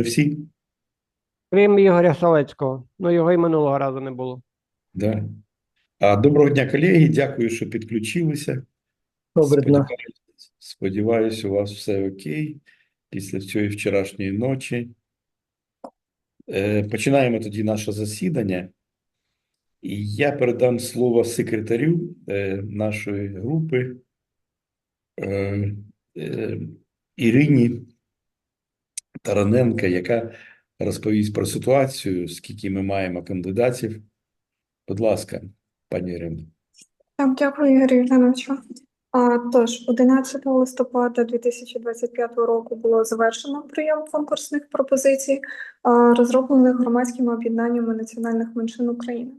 Ми всі? Крім Ігоря Солецького. Ну, його і минулого разу не було. Да. А, доброго дня, колеги. Дякую, що підключилися. Добре дня. Сподіваюсь, сподіваюсь, у вас все окей після цієї вчорашньої ночі. Е, Починаємо тоді наше засідання. І я передам слово секретарю е, нашої групи е, е, Ірині Тараненка, яка розповість про ситуацію, скільки ми маємо кандидатів. Будь ласка, пані Ірино. Так, дякую, Ігорю Євгеновичу. А, тож, 11 листопада 2025 року було завершено прийом конкурсних пропозицій, розроблених громадськими об'єднаннями національних меншин України.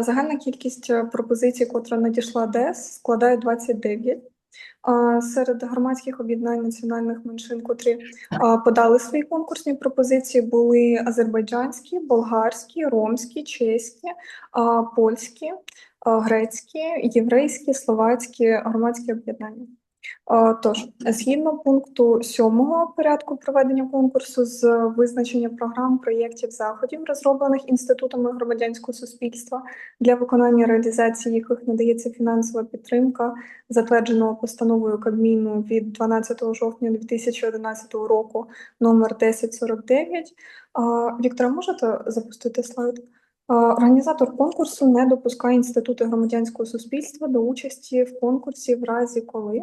Загальна кількість е, пропозицій, котра надійшла ДЕС, складає 29. Серед громадських об'єднань національних меншин, котрі подали свої конкурсні пропозиції, були азербайджанські, болгарські, ромські, чеські, польські, грецькі, єврейські, словацькі громадські об'єднання. А, Тож, згідно пункту 7 порядку проведення конкурсу з визначення програм, проєктів, заходів, розроблених інститутами громадянського суспільства, для виконання реалізації яких надається фінансова підтримка, затвердженого постановою Кабміну від 12 жовтня 2011 року, номер 1049. А, Віктора, можете запустити слайд? Організатор конкурсу не допускає інститути громадянського суспільства до участі в конкурсі в разі коли.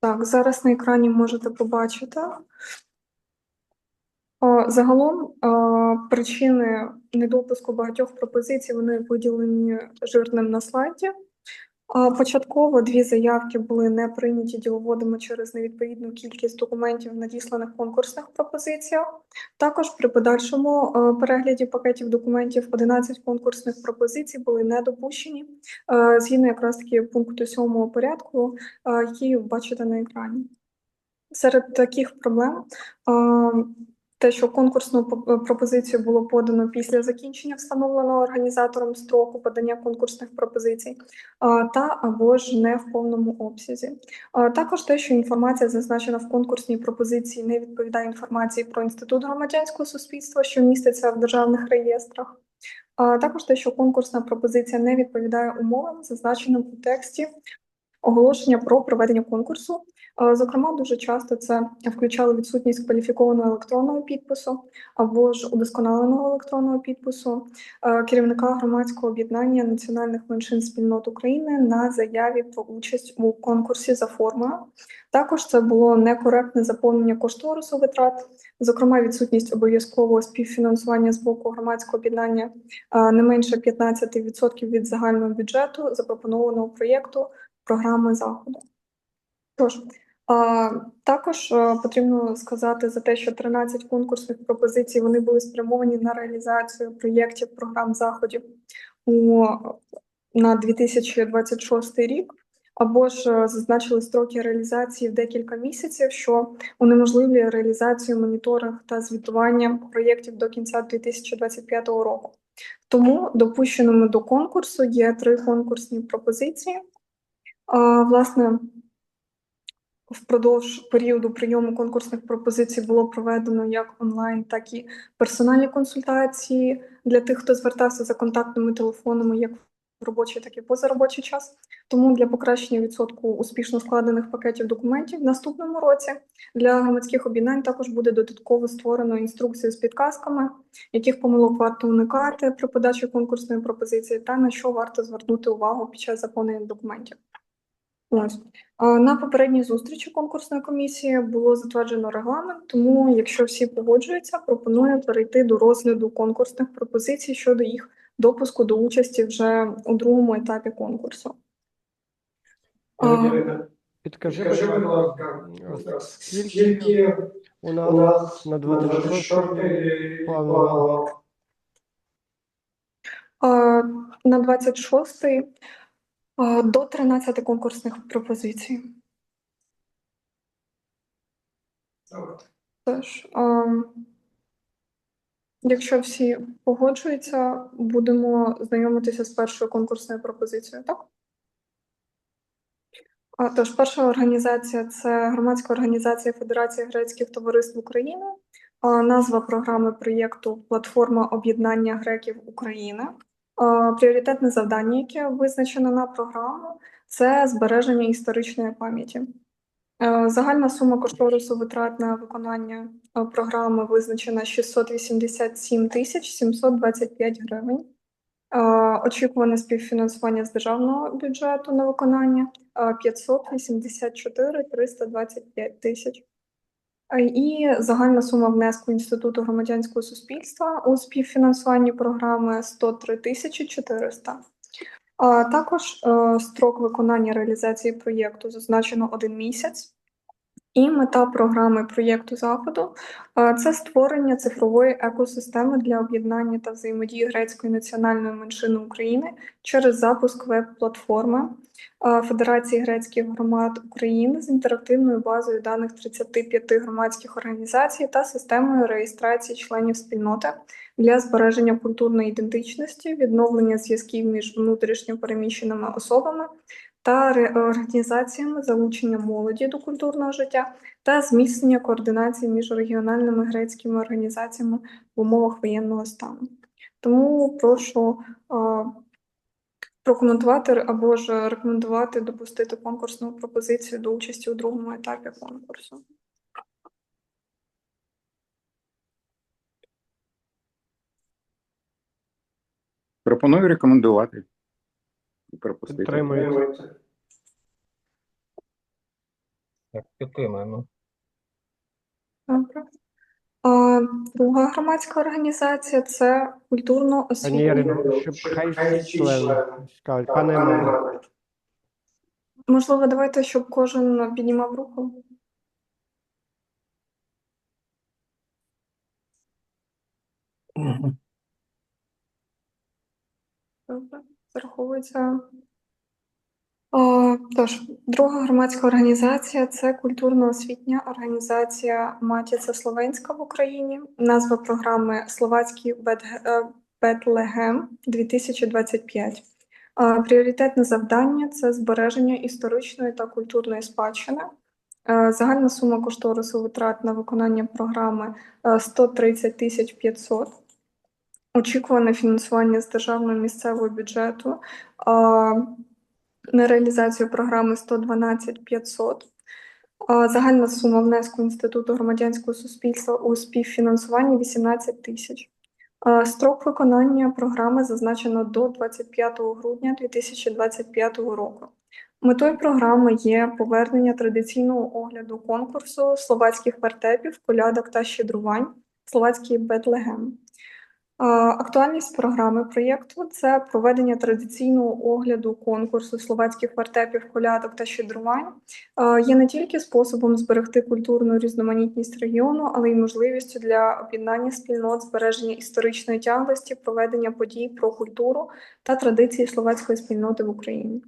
Так, зараз на екрані можете побачити. Загалом причини недопуску багатьох пропозицій вони виділені жирним на слайді. Початково дві заявки були не прийняті діловодами через невідповідну кількість документів, надісланих конкурсних пропозиціях. Також при подальшому е, перегляді пакетів документів 11 конкурсних пропозицій були не допущені е, згідно якраз таки пункту 7 порядку, е, який бачите на екрані. Серед таких проблем те, що конкурсну пропозицію було подано після закінчення встановленого організатором строку подання конкурсних пропозицій, та або ж не в повному обсязі. Також те, що інформація, зазначена в конкурсній пропозиції, не відповідає інформації про інститут громадянського суспільства, що міститься в державних реєстрах. А також те, що конкурсна пропозиція не відповідає умовам, зазначеним у тексті оголошення про проведення конкурсу. Е, Зокрема, дуже часто це включало відсутність кваліфікованого електронного підпису або ж удосконаленого електронного підпису е, керівника громадського об'єднання національних меншин спільнот України на заяві про участь у конкурсі за формою. Також це було некоректне заповнення кошторису витрат, зокрема, відсутність обов'язкового співфінансування з боку громадського об'єднання е, не менше 15% від загального бюджету запропонованого проєкту програми заходу. Тож, також е, потрібно сказати за те, що 13 конкурсних пропозицій вони були спрямовані на реалізацію проєктів програм заходів на 2026 рік, або ж е, зазначили строки реалізації в декілька місяців, що унеможливлює реалізацію моніторинг та звітування проєктів до кінця 2025 року. Тому допущеними до конкурсу є три конкурсні пропозиції. Власне, впродовж періоду прийому конкурсних пропозицій було проведено як онлайн, так і персональні консультації для тих, хто звертався за контактними телефонами, як в робочий, так і позаробочий час. Тому для покращення відсотку успішно складених пакетів документів в наступному році для громадських об'єднань також буде додатково створено інструкцію з підказками, яких помилок варто уникати при подачі конкурсної пропозиції, та на що варто звернути увагу під час заповнення документів. А На попередній зустрічі конкурсної комісії було затверджено регламент, тому, якщо всі погоджуються, пропоную перейти до розгляду конкурсних пропозицій щодо їх допуску до участі вже у другому етапі конкурсу. Підкажи, будь ласка, скільки скільки у у нас на на 26 26 На 26-й а, до 13 конкурсних пропозицій. Тож, якщо всі погоджуються, будемо знайомитися з першою конкурсною пропозицією, так? Тож, перша організація це громадська організація Федерація грецьких товариств України. Назва програми проєкту Платформа об'єднання греків України. Пріоритетне завдання, яке визначено на програму, це збереження історичної пам'яті. Е, Загальна сума кошторису витрат на виконання е, програми визначена 687 тисяч 725 гривень. Е, Очікуване співфінансування з державного бюджету на виконання е, 584 325 тисяч. Е, І загальна сума внеску Інституту громадянського суспільства у співфінансуванні програми 103 тисячі 400. А також е, строк виконання реалізації проєкту зазначено один місяць. І мета програми проєкту заходу це створення цифрової екосистеми для об'єднання та взаємодії грецької національної меншини України через запуск веб-платформи Федерації грецьких громад України з інтерактивною базою даних 35 громадських організацій та системою реєстрації членів спільноти для збереження культурної ідентичності, відновлення зв'язків між внутрішньо переміщеними особами та ре- організаціями залучення молоді до культурного життя та зміцнення координації між регіональними грецькими організаціями в умовах воєнного стану. Тому прошу е, прокоментувати або ж рекомендувати допустити конкурсну пропозицію до участі у другому етапі конкурсу. Пропоную рекомендувати. І пропустити. Підтримую. Так, підтримуємо. Добре. А, друга громадська організація це культурно Пані освітня. Ірино, щоб хай всі члени скажуть. Пане Іване, Можливо, давайте, щоб кожен піднімав руку. Добре, зараховується. Тож, друга громадська організація це культурно-освітня організація Матіця Словенська в Україні. Назва програми Словацький е, Бетлегем 2025. Е, Пріоритетне завдання це збереження історичної та культурної спадщини. Е, Загальна сума кошторису витрат на виконання програми е, 130 тисяч 500. Очікуване фінансування з державного місцевого бюджету на реалізацію програми 112 500. Е, Загальна сума внеску Інституту громадянського суспільства у співфінансуванні 18 тисяч. Строк виконання програми зазначено до 25 грудня 2025 року. Метою програми є повернення традиційного огляду конкурсу словацьких вертепів, колядок та щедрувань Словацький Бетлегем. Актуальність програми проєкту це проведення традиційного огляду конкурсу словацьких вертепів, колядок та щедрувань. Є не тільки способом зберегти культурну різноманітність регіону, але й можливістю для об'єднання спільнот, збереження історичної тяглості, проведення подій про культуру та традиції словацької спільноти в Україні.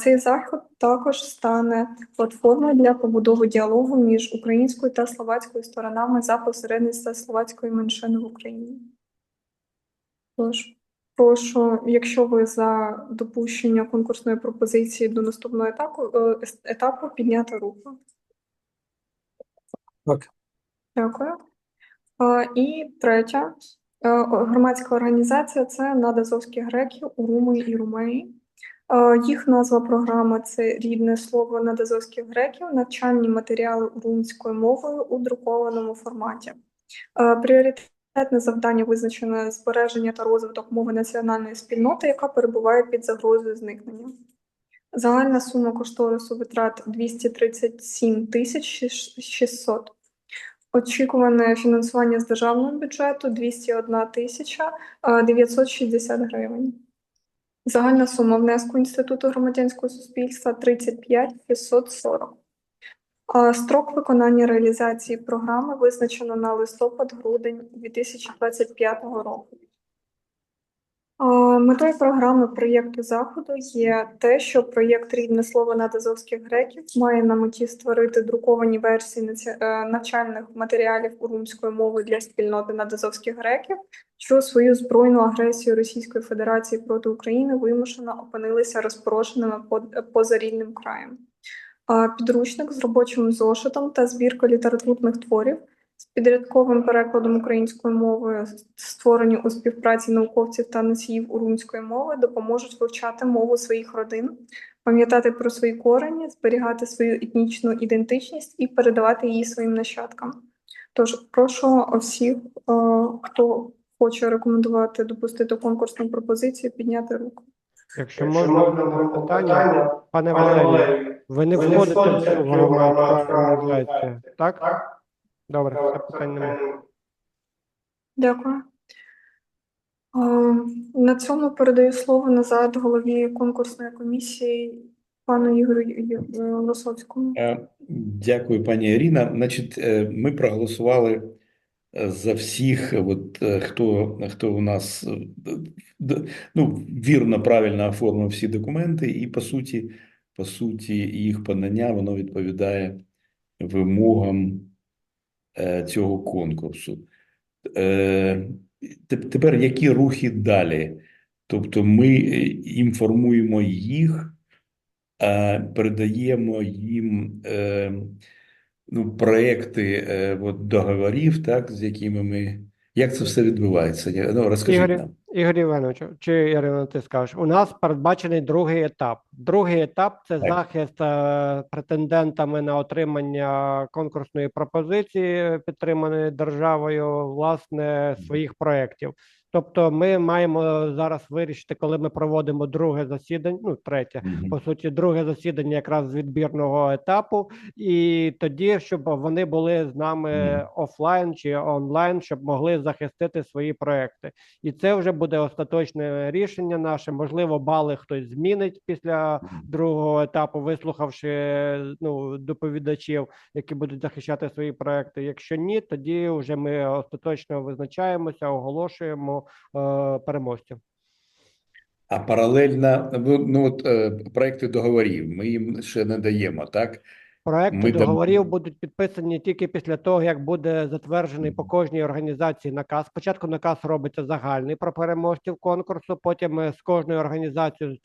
Цей захід також стане платформою для побудови діалогу між українською та словацькою сторонами за посередництва словацької меншини в Україні. Тож, прошу, якщо ви за допущення конкурсної пропозиції до наступного етапу, е, етапу підняти руку. Так. Дякую. І третя е, громадська організація це Над Азовських греків у Румії і Румеї. Е, Їх назва програми це рідне слово над азовських греків, навчальні матеріали урумською мовою у друкованому форматі. Е, Пріоритетне завдання визначене збереження та розвиток мови національної спільноти, яка перебуває під загрозою зникнення. Загальна сума кошторису витрат 237 тисяч 600. Очікуване фінансування з державного бюджету 201 тисяча е, 960 гривень. Загальна сума внеску Інституту громадянського суспільства 35 540. Строк виконання реалізації програми визначено на листопад-грудень 2025 року. Метою програми проєкту заходу є те, що проєкт Рідне слово над азовських греків має на меті створити друковані версії е, навчальних матеріалів урумської мови для спільноти надазовських греків, що свою збройну агресію Російської Федерації проти України вимушено опинилися розпорошеними по- поза рідним краєм. Підручник з робочим зошитом та збірка літературних творів з підрядковим перекладом української мови, створені у співпраці науковців та носіїв урумської мови, допоможуть вивчати мову своїх родин, пам'ятати про свої корені, зберігати свою етнічну ідентичність і передавати її своїм нащадкам. Тож прошу всіх, е, хто хоче рекомендувати допустити конкурсну пропозицію, підняти руку. Якщо можна одне питання, пане Валерію, ви не входите в цю громадську організацію, так? Добре, це питань немає. Дякую. На цьому передаю слово назад голові конкурсної комісії пану Ігорю Лосовському. Е, Дякую, пані Ірина. Значить, е, ми проголосували за всіх, от, е, хто, хто у нас е, ну, вірно, правильно оформив всі документи, і по суті, по суті, їх подання воно відповідає вимогам е, цього конкурсу. Е, Тепер які рухи далі? Тобто ми е, інформуємо їх, е, передаємо їм е, ну, проекти е, от, договорів, так, з якими ми. Як це все відбувається? Ну, розкажіть Ігорю, нам. Ігор Іванович, чи Ірина, ти скажеш, у нас передбачений другий етап. Другий етап це Так. захист е, претендентами на отримання конкурсної пропозиції, підтриманої державою, власне, своїх проєктів. Тобто, ми маємо зараз вирішити, коли ми проводимо друге засідання, ну третє, Мгм. по суті, друге засідання якраз з відбірного етапу, і тоді, щоб вони були з нами Мгм. офлайн чи онлайн, щоб могли захистити свої проекти. І це вже буде остаточне рішення наше. Можливо, бали хтось змінить після другого етапу, вислухавши ну, доповідачів, які будуть захищати свої проекти. Якщо ні, тоді вже ми остаточно визначаємося, оголошуємо переможців. А паралельно, ну, ну от е, проекти договорів ми їм ще не даємо, так? Проекти Ми договорів будуть підписані тільки після того, як буде затверджений по кожній організації наказ. Спочатку наказ робиться загальний про переможців конкурсу. Потім е, з кожною організацією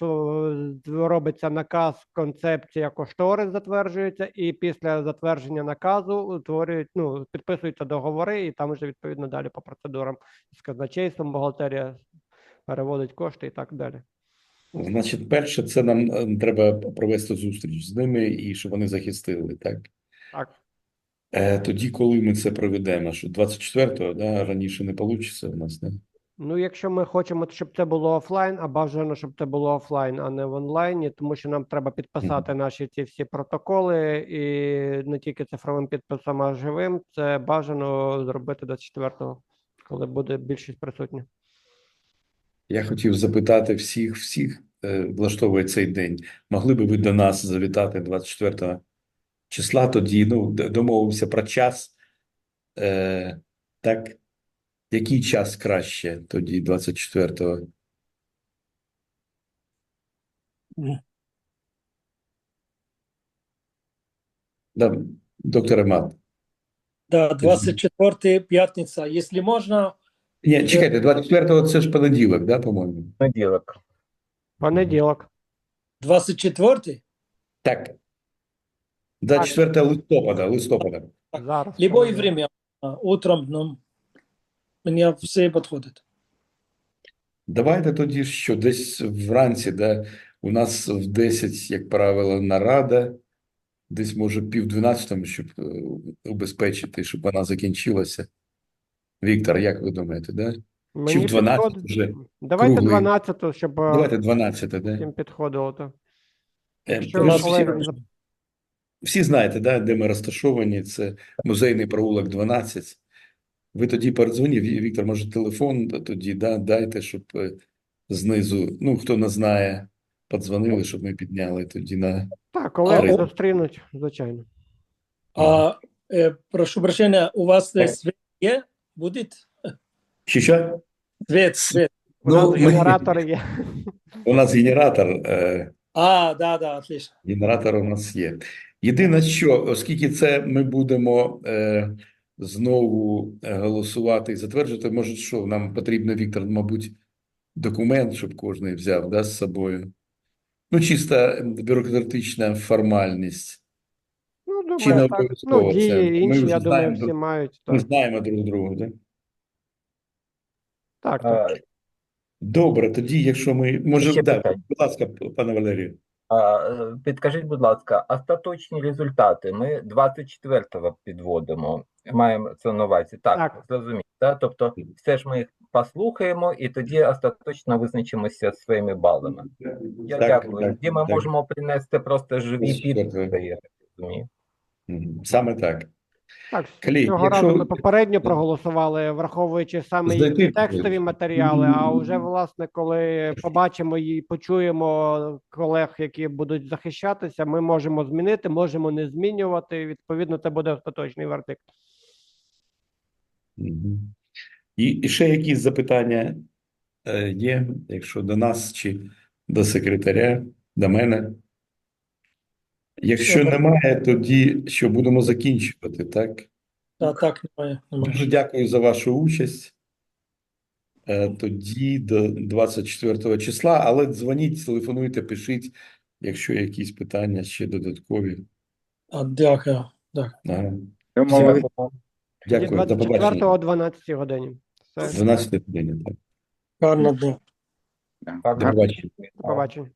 робиться наказ, концепція, кошторис затверджується, і після затвердження наказу утворюють, ну підписуються договори, і там вже відповідно далі по процедурам з казначейством, бухгалтерія переводить кошти і так далі. Значить, перше, це нам е, треба провести зустріч з ними і щоб вони захистили, так? Так. Е, тоді, коли ми це проведемо, що 24-го, да, раніше не вийде у нас, да? Ну, якщо ми хочемо, щоб це було офлайн, а бажано, щоб це було офлайн, а не в онлайні, тому що нам треба підписати наші ці всі протоколи, і не тільки цифровим підписом, а живим. Це бажано зробити 24-го, коли буде більшість присутня. Я хотів запитати всіх, всіх е, влаштовує цей день. Могли би ви до нас завітати 24 числа? Тоді ну, домовимося про час. Е, так, який час краще тоді, 24-го? Да, доктор Мат. Да, 24 п'ятниця. Якщо можна, Ні, чекайте, 24-го це ж понеділок, да, по-моєму? Понеділок. Понеділок. 24-й? Так. 24 листопада, листопада. Зараз. любое время, утром, днем. Мені все підходить. Давайте тоді що, десь вранці, да, у нас в 10, як правило, нарада, десь може пів дванадцятому, щоб е, убезпечити, щоб вона закінчилася. Віктор, як ви думаєте, да? Мені в 12 підходить. вже Давайте круглий. 12, щоб е, Давайте 12, да? всім підходило. То. Е, Якщо ви всі, всі знаєте, да, де ми розташовані, це музейний провулок 12. Ви тоді передзвоніть, Ві- Віктор, може, телефон тоді да, дайте, щоб е, знизу, ну, хто не знає, подзвонили, щоб ми підняли тоді на... Так, колеги А, зустрінуть, звичайно. А, е, прошу прощення, у вас Так. світ є? Буде? Чи що? Світ, світ. У Ну, нас ми- генератори є. У нас генератор, е, А, да, да, отлично. генератор у нас є. Єдине, що, оскільки це ми будемо е, знову е, голосувати і затверджувати, може, що нам потрібно, Віктор, мабуть, документ, щоб кожен взяв да, з собою. Ну, чисто бюрократична формальність. Ну, Чи не так, обов'язково ну, це? дії Ми інші, вже я думаю, знаємо всі друг- мають. Ми Так, знаємо друг друга, так? так. так. А, Добре, тоді, якщо ми. Може, да, питання. будь ласка, пане Валерію. а, е, Підкажіть, будь ласка, остаточні результати ми 24-го підводимо. Маємо це на увазі. Так, Так. зрозуміло. Да? Тобто, все ж ми їх послухаємо і тоді остаточно визначимося зі своїми балами. Я Так, дякую. так, Тоді ми так. можемо принести просто живі 24-го. підписи, я так розумію. Саме так. Так, Клей, цього якщо- разу ми попередньо проголосували, враховуючи саме їхні текстові матеріали. А вже власне, коли побачимо і почуємо колег, які будуть захищатися, ми можемо змінити, можемо не змінювати. Відповідно, це буде остаточний вердикт. І, і ще якісь запитання е, є, якщо до нас чи до секретаря, до мене. Якщо Добре. немає, тоді що будемо закінчувати, так? Так, так, немає, немає. Дуже дякую за вашу участь. Е, Тоді до 24 числа, але дзвоніть, телефонуйте, пишіть, якщо якісь питання ще додаткові. А, дякую. Так. Ага. Дякую. Дякую, до 24 побачення. о 12 годині. Все, 12 години, так. Гарно. До побачення. до побачення.